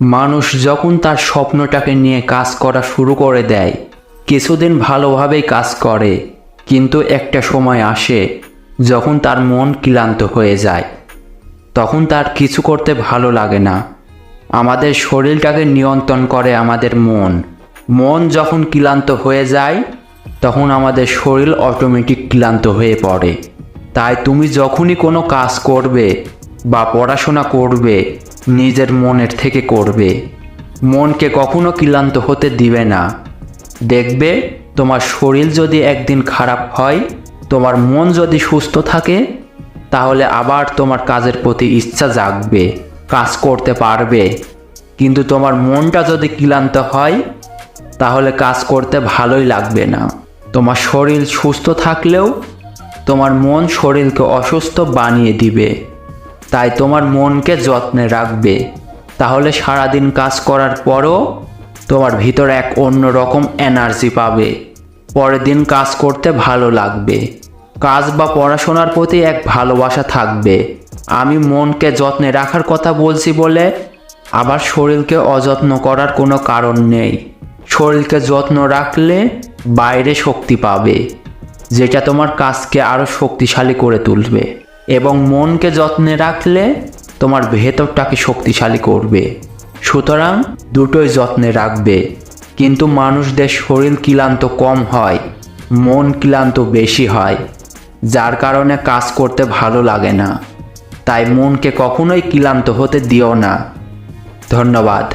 মানুষ যখন তার স্বপ্নটাকে নিয়ে কাজ করা শুরু করে দেয়, কিছুদিন ভালোভাবেই কাজ করে, কিন্তু একটা সময় আসে যখন তার মন ক্লান্ত হয়ে যায়। তখন তার কিছু করতে ভালো লাগে না। আমাদের শরীরটাকে নিয়ন্ত্রণ করে আমাদের মন। মন যখন ক্লান্ত হয়ে যায়, তখন আমাদের শরীর অটোমেটিক ক্লান্ত হয়ে পড়ে। তাই তুমি যখনই কোনো কাজ করবে বা পড়াশোনা করবে নিজের মনের থেকে করবে। মনকে কখনো ক্লান্ত হতে দিবে না। দেখবে, তোমার শরীর যদি একদিন খারাপ হয়, তোমার মন যদি সুস্থ থাকে, তাহলে আবার তোমার কাজের প্রতি ইচ্ছা জাগবে, কাজ করতে পারবে। কিন্তু তোমার মনটা যদি ক্লান্ত হয়, তাহলে কাজ করতে ভালোই লাগবে না। তোমার শরীর সুস্থ থাকলেও তোমার মন শরীরকে অসুস্থ বানিয়ে দিবে। তাই তোমার মনকে যত্নে রাখবে। তাহলে সারাদিন কাজ করার পরও তোমার ভিতরে এক অন্য রকম এনার্জি পাবে। পরের দিন কাজ করতে ভালো লাগবে। কাজ বা পড়াশোনার প্রতি এক ভালোবাসা থাকবে। আমি মনকে যত্নে রাখার কথা বলছি বলে আবার শরীরকে অযত্ন করার কোনো কারণ নেই। শরীরকে যত্ন রাখলে বাইরে শক্তি পাবে, যেটা তোমার কাজকে আরও শক্তিশালী করে তুলবে। এবং মনকে যত্নে রাখলে তোমার ভেতরটাকে শক্তিশালী করবে। সুতরাং দুটোই যত্নে রাখবে। কিন্তু মানুষদের শরীর ক্লান্ত কম হয়, মন ক্লান্ত বেশি হয়, যার কারণে কাজ করতে ভালো লাগে না। তাই মনকে কখনোই ক্লান্ত হতে দিও না। ধন্যবাদ।